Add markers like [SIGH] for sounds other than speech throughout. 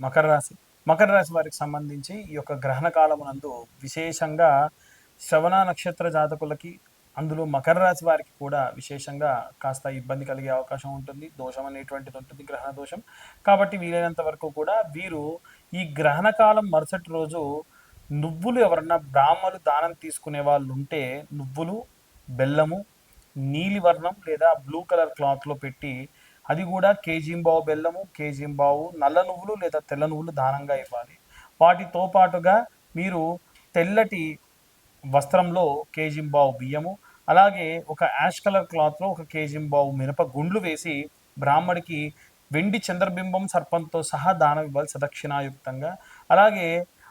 మకర రాశి. మకర రాశి వారికి సంబంధించి ఈ యొక్క గ్రహణ కాలమునందు విశేషంగా శ్రవణ నక్షత్ర జాతకులకి అందులో మకర రాశి వారికి కూడా విశేషంగా కాస్త ఇబ్బంది కలిగే అవకాశం ఉంటుంది. దోషం అనేటువంటిది ఉంటుంది గ్రహణ దోషం. కాబట్టి వీలైనంత వరకు కూడా వీరు ఈ గ్రహణ కాలం మరుసటి రోజు నువ్వులు ఎవరన్నా బ్రాహ్మలు దానం తీసుకునే వాళ్ళు ఉంటే నువ్వులు బెల్లము నీలివర్ణం లేదా బ్లూ కలర్ క్లాత్లో పెట్టి అది కూడా కేజీంబావు బెల్లము కేజీంబావు నల్ల నువ్వులు లేదా తెల్ల నువ్వులు దానంగా ఇవ్వాలి. వాటితో పాటుగా మీరు తెల్లటి వస్త్రంలో కేజీంబావు బియ్యము అలాగే ఒక యాష్ కలర్ క్లాత్లో ఒక కేజీంబావు మినప గుండ్లు వేసి బ్రాహ్మడికి వెండి చంద్రబింబం సర్పంతో సహా దానం ఇవ్వాలి సదక్షిణాయుక్తంగా. అలాగే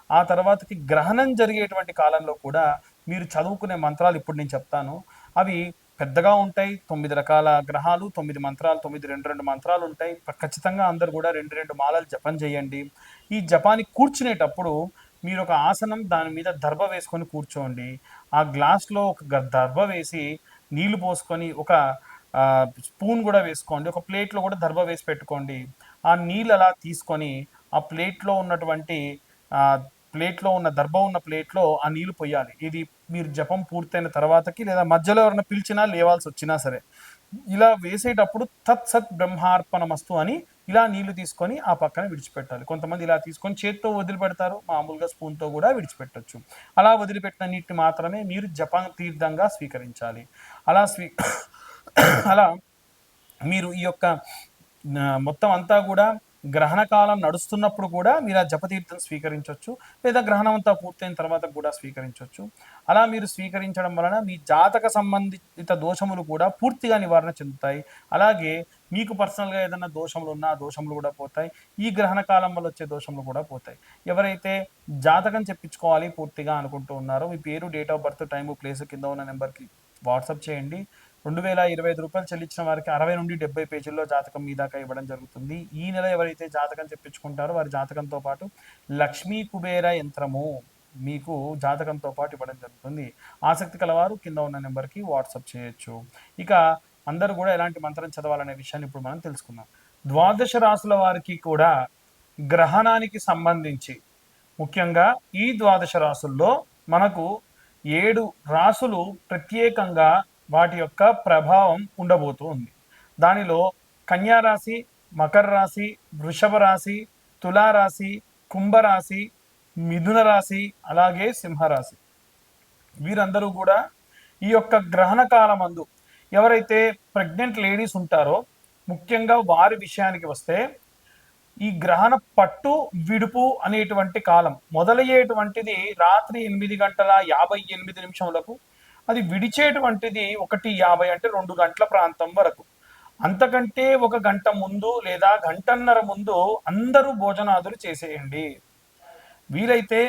ఆ తర్వాతకి గ్రహణం జరిగేటువంటి కాలంలో కూడా మీరు చదువుకునే మంత్రాలు ఇప్పుడు నేను చెప్తాను. అవి పెద్దగా ఉంటాయి. తొమ్మిది రకాల గ్రహాలు తొమ్మిది మంత్రాలు తొమ్మిది రెండు రెండు మంత్రాలు ఉంటాయి. ఖచ్చితంగా అందరు కూడా రెండు రెండు మాలలు జపం చేయండి. ఈ జపాన్ని కూర్చునేటప్పుడు మీరు ఒక ఆసనం దాని మీద దర్భ వేసుకొని కూర్చోండి. ఆ గ్లాస్లో ఒక గ- దర్భ వేసి నీళ్ళు పోసుకొని ఒక స్పూన్ కూడా వేసుకోండి. ఒక ప్లేట్లో కూడా దర్భ వేసి పెట్టుకోండి. ఆ నీళ్ళు అలా తీసుకొని ఆ ప్లేట్లో ఉన్నటువంటి ప్లేట్లో ఉన్న దర్భం ఉన్న ప్లేట్లో ఆ నీళ్ళు పొయ్యాలి ఇది మీరు జపం పూర్తయిన తర్వాతకి లేదా మధ్యలో ఎవరైనా పిలిచినా లేవాల్సి వచ్చినా సరే. ఇలా వేసేటప్పుడు తత్ సత్ బ్రహ్మార్పణమస్తు అని ఇలా నీళ్ళు తీసుకొని ఆ పక్కన విడిచిపెట్టాలి. కొంతమంది ఇలా తీసుకొని చేత్తో వదిలిపెడతారు. మామూలుగా స్పూన్తో కూడా విడిచిపెట్టచ్చు. అలా వదిలిపెట్టిన నీటిని మాత్రమే మీరు జపం తీర్థంగా స్వీకరించాలి. అలా స్వీ [COUGHS] అలా మీరు ఈ యొక్క మొత్తం అంతా కూడా గ్రహణ కాలం నడుస్తున్నప్పుడు కూడా మీరు ఆ జపతీర్థం స్వీకరించవచ్చు లేదా గ్రహణం అంతా పూర్తయిన తర్వాత కూడా స్వీకరించవచ్చు. అలా మీరు స్వీకరించడం వలన మీ జాతక సంబంధిత దోషములు కూడా పూర్తిగా నివారణ చెందుతాయి. అలాగే మీకు పర్సనల్గా ఏదైనా దోషములు ఉన్నా ఆ దోషములు కూడా పోతాయి. ఈ గ్రహణ కాలం వల్ల వచ్చే దోషములు కూడా పోతాయి. ఎవరైతే జాతకం చెప్పించుకోవాలి పూర్తిగా అనుకుంటూ ఉన్నారో మీ పేరు date of birth time place కింద ఉన్న నెంబర్కి వాట్సాప్ చేయండి. రెండు వేల ఇరవై ఐదు రూపాయలు చెల్లించిన వారికి అరవై నుండి డెబ్బై పేజీల్లో జాతకం మీ దాకా ఇవ్వడం జరుగుతుంది. ఈ నెల ఎవరైతే జాతకం చెప్పించుకుంటారో వారి జాతకంతో పాటు లక్ష్మీ కుబేర యంత్రము మీకు జాతకంతో పాటు ఇవ్వడం జరుగుతుంది. ఆసక్తి కలవారు కింద ఉన్న నెంబర్కి వాట్సాప్ చేయొచ్చు. ఇక అందరూ కూడా ఎలాంటి మంత్రం చదవాలనే విషయాన్ని ఇప్పుడు మనం తెలుసుకుందాం. ద్వాదశ రాసుల వారికి కూడా గ్రహణానికి సంబంధించి ముఖ్యంగా ఈ ద్వాదశ రాసుల్లో మనకు ఏడు రాసులు ప్రత్యేకంగా వాటి యొక్క ప్రభావం ఉండబోతూ ఉంది దానిలో కన్యారాశి మకర రాశి వృషభ రాశి తులారాశి కుంభరాశి మిథున రాశి అలాగే సింహరాశి. వీరందరూ కూడా ఈ యొక్క గ్రహణ కాలమందు ఎవరైతే ప్రెగ్నెంట్ లేడీస్ ఉంటారో ముఖ్యంగా వారి విషయానికి వస్తే ఈ గ్రహణ పట్టు విడుపు అనేటువంటి కాలం మొదలయ్యేటువంటిది రాత్రి ఎనిమిది గంటల యాభై ఎనిమిది నిమిషములకు అది విడిచేటువంటిది ఒకటి యాభై అంటే రెండు గంటల ప్రాంతం వరకు. అంతకంటే ఒక గంట ముందు లేదా గంటన్నర ముందు అందరూ భోజనాదులు చేసేయండి. వీలైతే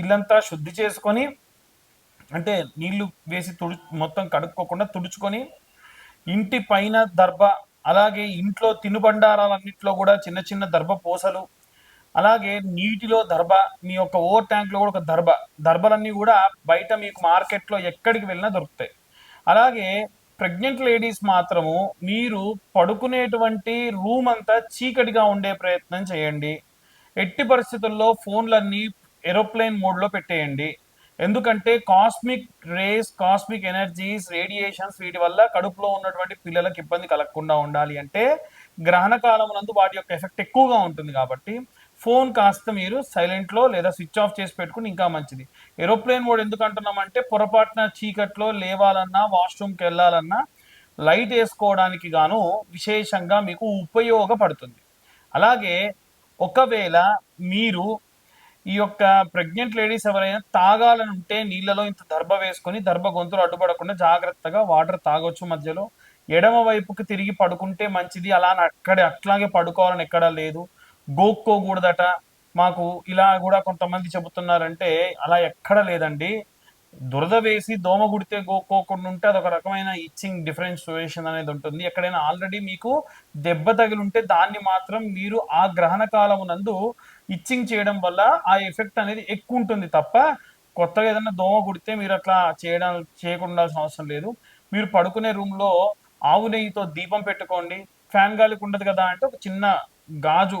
ఇల్లంతా శుద్ధి చేసుకొని అంటే నీళ్ళు వేసి తుడు మొత్తం కడుక్కోకుండా తుడుచుకొని ఇంటి పైన దర్భ అలాగే ఇంట్లో తినుబండారాలన్నింటిలో కూడా చిన్న చిన్న దర్భ పూసలు అలాగే నీటిలో దర్భ మీ యొక్క ఓవర్ ట్యాంక్లో కూడా ఒక దర్భ. దర్భలన్నీ కూడా బయట మీకు మార్కెట్లో ఎక్కడికి వెళ్ళినా దొరుకుతాయి. అలాగే ప్రెగ్నెంట్ లేడీస్ మాత్రము మీరు పడుకునేటువంటి రూమ్ అంతా చీకటిగా ఉండే ప్రయత్నం చేయండి. ఎట్టి పరిస్థితుల్లో ఫోన్లన్నీ ఏరోప్లేన్ మోడ్లో పెట్టేయండి. ఎందుకంటే cosmic rays cosmic energies radiations వీటి వల్ల కడుపులో ఉన్నటువంటి పిల్లలకు ఇబ్బంది కలగకుండా ఉండాలి అంటే గ్రహణ కాలం నందు వాటి యొక్క ఎఫెక్ట్ ఎక్కువగా ఉంటుంది కాబట్టి ఫోన్ కాస్త మీరు సైలెంట్లో లేదా స్విచ్ ఆఫ్ చేసి పెట్టుకుని ఇంకా మంచిది. ఏరోప్లేన్ మోడ్ ఎందుకు అంటున్నామంటే పొరపాటున చీకట్లో లేవాలన్నా వాష్రూమ్కి వెళ్ళాలన్నా లైట్ వేసుకోవడానికి గాను విశేషంగా మీకు ఉపయోగపడుతుంది. అలాగే ఒకవేళ మీరు ఈ యొక్క ప్రెగ్నెంట్ లేడీస్ ఎవరైనా తాగాలని ఉంటే నీళ్ళలో ఇంత దర్భ వేసుకొని దర్భ గొంతులు అడ్డుపడకుండా జాగ్రత్తగా వాటర్ తాగొచ్చు మధ్యలో. ఎడమ వైపుకి తిరిగి పడుకుంటే మంచిది. అలా అని అక్కడే అట్లాగే పడుకోవాలని ఎక్కడా లేదు. గోక్కోకూడదట మాకు ఇలా కూడా కొంతమంది చెబుతున్నారంటే అలా ఎక్కడ లేదండి. దురద వేసి దోమ గుడితే గోక్కోకుండా ఉంటే అదొక రకమైన ఇచ్చింగ్ డిఫరెన్షియేషన్ అనేది ఉంటుంది. ఎక్కడైనా ఆల్రెడీ మీకు దెబ్బ తగిలి ఉంటే దాన్ని మాత్రం మీరు ఆ గ్రహణ కాలం నందు ఇచ్చింగ్ చేయడం వల్ల ఆ ఎఫెక్ట్ అనేది ఎక్కువ ఉంటుంది తప్ప కొత్తగా ఏదైనా దోమ కుడితే మీరు అట్లా చేయడం చేయకుండా అవసరం లేదు. మీరు పడుకునే రూమ్లో ఆవు నెయ్యితో దీపం పెట్టుకోండి. ఫ్యాన్ గాలికి ఉండదు కదా అంటే ఒక చిన్న గాజు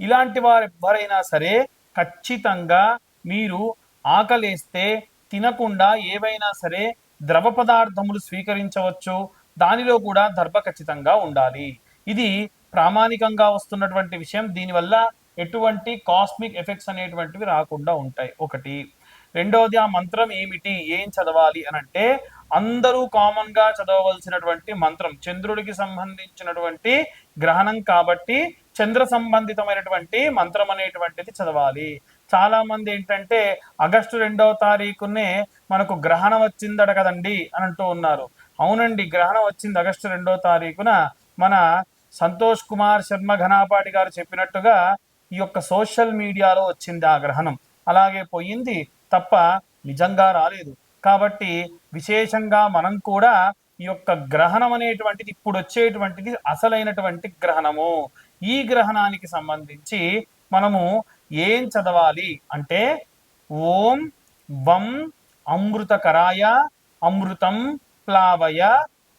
ఇలాంటి వారు ఎవరైనా సరే ఖచ్చితంగా మీరు ఆకలేస్తే తినకుండా ఏవైనా సరే ద్రవ పదార్థములు స్వీకరించవచ్చు. దానిలో కూడా దర్భ ఖచ్చితంగా ఉండాలి. ఇది ప్రామాణికంగా వస్తున్నటువంటి విషయం. దీనివల్ల ఎటువంటి కాస్మిక్ ఎఫెక్ట్స్ అనేటువంటివి రాకుండా ఉంటాయి. ఒకటి. రెండవది ఆ మంత్రం ఏమిటి? ఏం చదవాలి అని అంటే అందరూ కామన్గా చదవవలసినటువంటి మంత్రం చంద్రుడికి సంబంధించినటువంటి గ్రహణం కాబట్టి చంద్ర సంబంధితమైనటువంటి మంత్రం అనేటువంటిది చదవాలి. చాలా మంది ఏంటంటే ఆగస్టు రెండవ తారీఖునే మనకు గ్రహణం వచ్చిందట కదండి అని అంటూ ఉన్నారు. అవునండి గ్రహణం వచ్చింది ఆగస్టు రెండవ తారీఖున. మన సంతోష్ కుమార్ శర్మ ఘనాపాటి గారు చెప్పినట్టుగా ఈ యొక్క సోషల్ మీడియాలో వచ్చింది ఆ గ్రహణం. అలాగే పోయింది తప్ప నిజంగా రాలేదు. కాబట్టి విశేషంగా మనం కూడా ఈ యొక్క గ్రహణం అనేటువంటిది ఇప్పుడు వచ్చేటువంటిది అసలైనటువంటి గ్రహణము. ఈ గ్రహణానికి సంబంధించి మనము ఏం చదవాలి అంటే ఓం వం అమృతకరాయ అమృతం ప్లావయ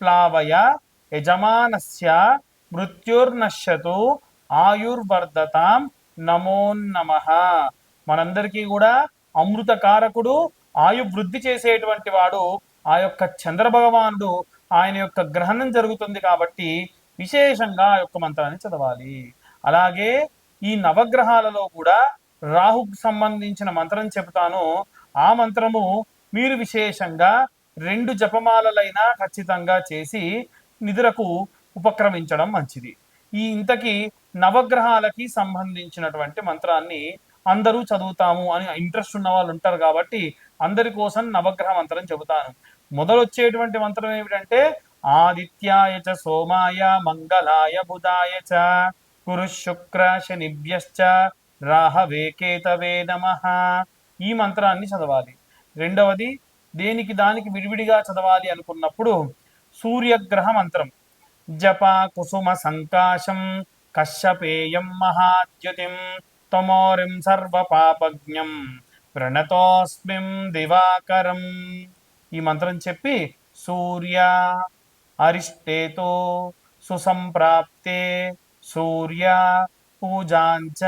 ప్లావయ యజమానస్య మృత్యుర్నశ్యతు ఆయుర్వర్ధతాం నమో మనందరికీ కూడా అమృతకారకుడు ఆయు వృద్ధి చేసేటువంటి వాడు ఆ యొక్క చంద్రభగవానుడు ఆయన యొక్క గ్రహణం జరుగుతుంది కాబట్టి విశేషంగా ఆ యొక్క మంత్రాన్ని చదవాలి. అలాగే ఈ నవగ్రహాలలో కూడా రాహుకు సంబంధించిన మంత్రం చెబుతాను. ఆ మంత్రము మీరు విశేషంగా రెండు జపమాలలైనా ఖచ్చితంగా చేసి నిద్రకు ఉపక్రమించడం మంచిది. ఈ ఇంతకీ నవగ్రహాలకి సంబంధించినటువంటి మంత్రాన్ని అందరూ చదువుతాము అని ఇంట్రెస్ట్ ఉన్న వాళ్ళు ఉంటారు కాబట్టి అందరి కోసం నవగ్రహ మంత్రం చెబుతాను. మొదలొచ్చేటువంటి మంత్రం ఏమిటంటే ఆదిత్యాయ చ సోమాయ మంగళాయ బుధాయ చ కురు శుక్ర శనిభ్యశ్చ రాహవే కేతవే నమ ఈ మంత్రాన్ని చదవాలి. రెండవది దేనికి దానికి విడివిడిగా చదవాలి అనుకున్నప్పుడు సూర్యగ్రహ మంత్రం. జప కుసుమ సంకాశం కశ్యపేయం మహాద్యుతిం తమోరిం సర్వ పాపజ్ఞం ప్రణతోస్మిం దివాకరం. ఈ మంత్రం చెప్పి సూర్య అరిష్టేతో సుసంప్రాప్తే సూర్య పూజాంచ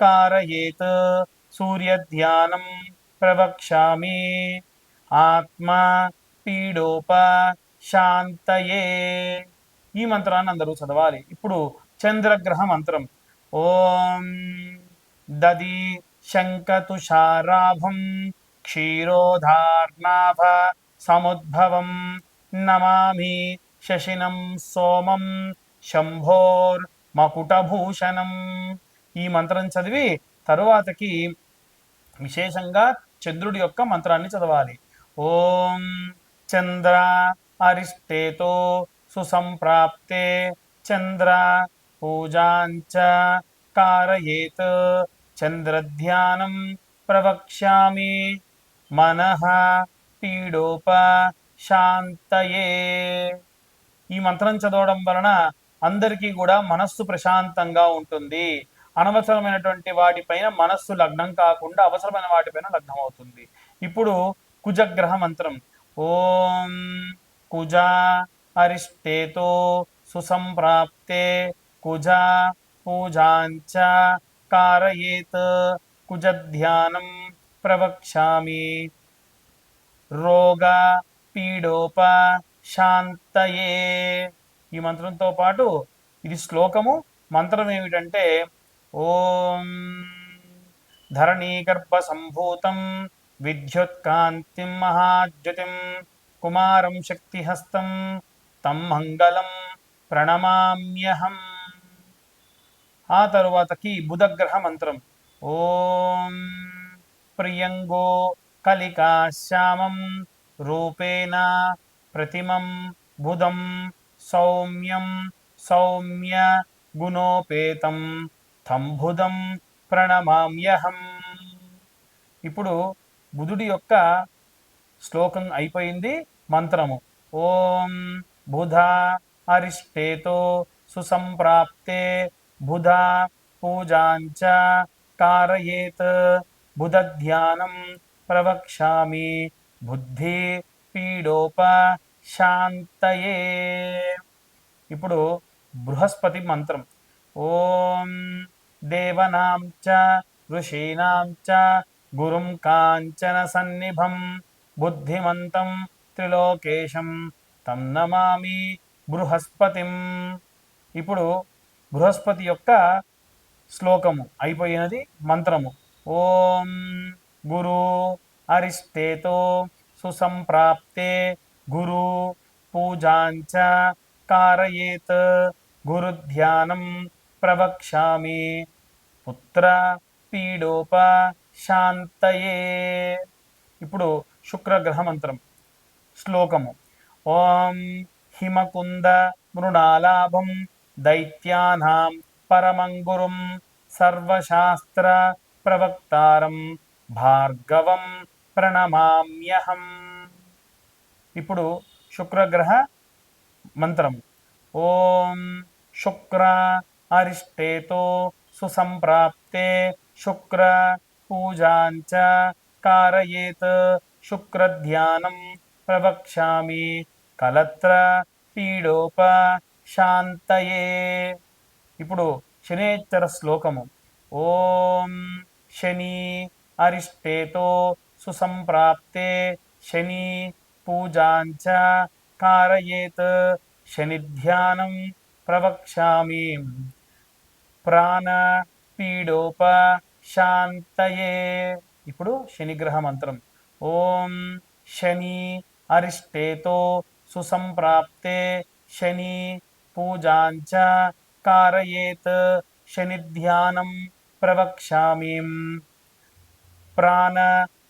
కారయేత్ సూర్య ధ్యానం ప్రవక్ష్యామి ఆత్మ పీడోప శాంతయే ఈ మంత్రాన్ని అందరూ చదవాలి. ఇప్పుడు చంద్రగ్రహ మంత్రం. ఓం దది శంకతుషారాభం క్షీరోధార్నాభ సముద్భవం నమామి శశినం సోమం శంభోర్ మకుటభూషణం. ఈ మంత్రం చదివి తరువాతకి విశేషంగా చంద్రుడి యొక్క మంత్రాన్ని చదవాలి. ఓం చంద్ర అరిష్టేతో సుసంప్రాప్తే చంద్ర పూజాంచ కారయేత్ చంద్రధ్యానం ప్రవక్ష్యామి. మనః పీడోప శాంతయే ఈ మంత్రం చదవడం వలన అందరికీ కూడా మనస్సు ప్రశాంతంగా ఉంటుంది. అనవసరమైనటువంటి వాటిపైన మనస్సు లగ్నం కాకుండా అవసరమైన వాటిపైన లగ్నం అవుతుంది. ఇప్పుడు కుజగ్రహ మంత్రం. ఓం కుజ అరిష్టేతో సుసంప్రాప్తే కుజ పూజాంచ కారయేత్ కుజ ధ్యానం ప్రవక్ష్యామి. రోగ పీడోప శాంతయే ఈ మంత్రంతో పాటు ఇది శ్లోకము. మంత్రం ఏమిటంటే ఓం ధరణీగర్భ సంభూతం విద్యుత్కాంతిం మహాద్యుతిం కుమారం శక్తిహస్తం తం మంగళం ప్రణమామ్యహం. ఆ తరువాతకి బుధగ్రహ మంత్రం. ఓం ప్రియంగో కలికా శ్యామం రూపేణ ప్రతిమం బుధం సౌమ్యం సౌమ్య గుణోపేతం తంభుదం ప్రణమామ్యహం. ఇప్పుడు బుధుడి యొక్క శ్లోకం అయిపోయింది మంత్రము. ఓం బుధ అరిష్టేతో సుసంప్రాప్తే బుధ పూజాంచ కారయేత్ బుధ ధ్యానం ప్రవక్షామి బుద్ధి పీడోప శాంతయే ఇప్పుడు బృహస్పతి మంత్రం. ఓం దేవనాం చ ఋషీణాం చ గురుం కాంచన సన్నిభం బుద్ధిమంతం త్రిలోకేశం తం నమామి బృహస్పతిం. ఇప్పుడు బృహస్పతి యొక్క శ్లోకము అయిపోయినది మంత్రము. ఓం గురు అరిష్టేతో సుసంప్రాప్తే గురు పూజాంచ కారయేత్ గురుధ్యానం ప్రవక్ష్యామి పుత్ర పీడోప శాంతయే ఇప్పుడు శుక్రగ్రహ మంత్రం శ్లోకము ఓం హిమకుంద మృణాలాభం దైత్యానాం పరమంగురుం సర్వశాస్త్ర ప్రవక్తారం భార్గవం ప్రణమామ్యహం. ఇప్పుడు శుక్రగ్రహ మంత్రం. ఓం శుక్ర అరిష్టేతో సుసంప్రాప్తే శుక్ర పూజాంచ కారయేత్ శుక్రధ్యానం ప్రవక్ష్యామి కలత్ర పీడోప శాంతయే. ఇప్పుడు శనేశ్వర శ్లోకము. ఓం శని అరిష్టేతో సుసంప్రాప్తే శని పూజాంచ కారయేత్ శనిధ్యానం ప్రవక్ష్యామి ప్రాణ పీడోప శాంతయే ఇప్పుడు శనిగ్రహ మంత్రం ఓం శని అరిష్టేతో సుసంప్రాప్తే శని పూజాంచ కారయేత్ శనిధ్యానం ప్రవక్ష్యామి। ప్రాణ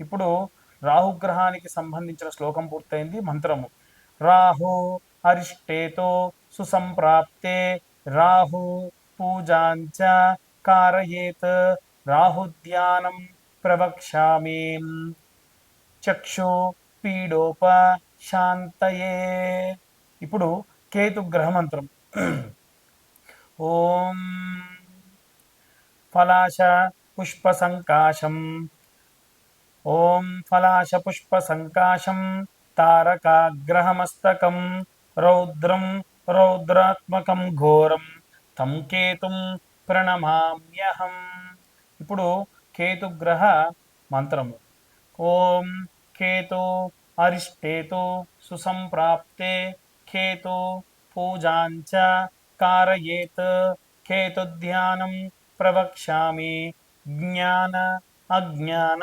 ఇప్పుడు రాహుగ్రహానికి సంబంధించిన శ్లోకం పూర్తయింది మంత్రము. రాహు అరిష్టేతో సుసంప్రాప్తే రాహు పూజాంచ కారయేత్ రాహుధ్యానం ప్రవక్ష్యామి. చక్షు పీడోప శాంతయే. ఇప్పుడు కేతు గ్రహ మంత్రం ఓం ఫలాశ పుష్ప సంకాశం. ఓం ఫలాశ పుష్ప సంకాశం తారకాగ్రహమస్తకం రౌద్రం రౌద్రాత్మకం ఘోరం తం కేతుం ప్రణమామ్యహం. ఇప్పుడు కేతుగ్రహ మంత్రము. ఓం కేతు అరిష్టేతు సుసంప్రాప్తే కేతు పూజాంచ కారయేత్ కేతుధ్యానం ప్రవక్ష్యామి. జ్ఞాన అజ్ఞాన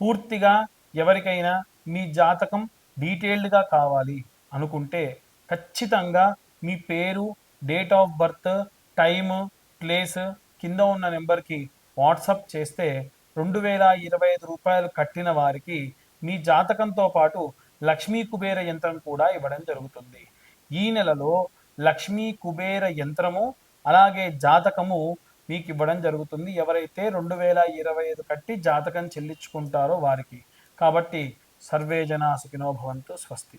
పూర్తిగా ఎవరికైనా మీ జాతకం డీటెయిల్డ్గా కావాలి అనుకుంటే ఖచ్చితంగా మీ పేరు date of birth time place కింద ఉన్న నెంబర్కి వాట్సప్ చేస్తే రెండు వేల ఇరవై ఐదు రూపాయలు కట్టిన వారికి మీ జాతకంతో పాటు లక్ష్మీ కుబేర యంత్రం కూడా ఇవ్వడం జరుగుతుంది. ఈ నెలలో లక్ష్మీ కుబేర యంత్రము అలాగే జాతకము మీకు ఇవ్వడం జరుగుతుంది. ఎవరైతే రెండు వేల ఇరవై ఐదు కట్టి జాతకం చెల్లించుకుంటారో వారికి. కాబట్టి సర్వే జనా సుఖినో భవంతు స్వస్తి.